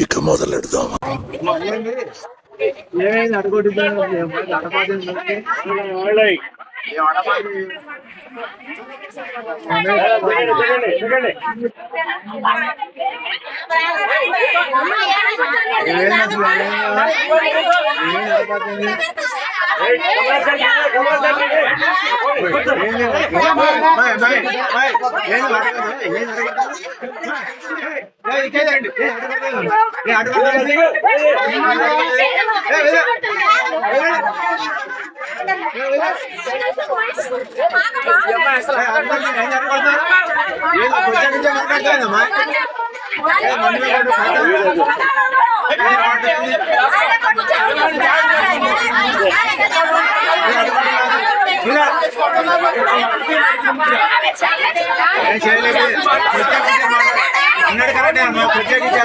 ఇక మొదలెడదాం ఏమైంది అడగొట్టి అన్నాడు కరెక్ట్ అమ్మా ప్రత్యేకించి